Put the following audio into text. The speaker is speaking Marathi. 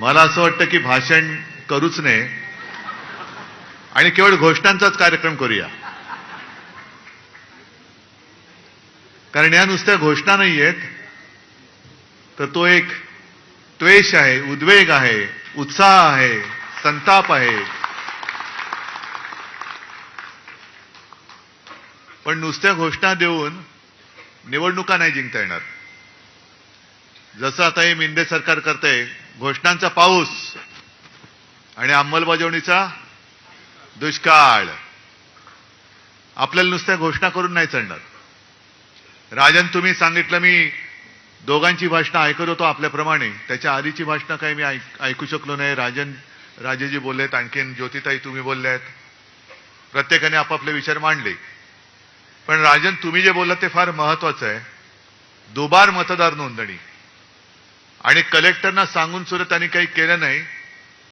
मला असं वाटतं की भाषण करूच नये. आणि केवळ घोषणांचाच कार्यक्रम करूया. कारण या नुसत्या घोषणा नाही आहेत तर तो एक त्वेष आहे उद्वेग आहे उत्साह आहे संताप आहे. पण नुसत्या घोषणा देऊन निवडणुका नाही जिंकता येणार. जसं आता हे मिंदे सरकार करतंय घोषणांचा पाऊस आणि अंमलबजावणीचा दुष्काळ. आपल्याला नुसत्या घोषणा करून नाही चढणार राजन तुम्ही सांगितलं मी दोघांची भाषणं ऐकत होतो आपल्याप्रमाणे. त्याच्या आधीची भाषणं काही मी ऐकू शकलो नाही. राजन राजेजी बोललेत आणखीन ज्योतिताई तुम्ही बोलल्यात. प्रत्येकाने आपापले विचार मांडले. पण राजन तुम्ही जे बोललात ते फार महत्वाचं आहे. दुबार मतदार नोंदणी. आणि कलेक्टरना सांगून सुद्धा त्यांनी काही केलं नाही.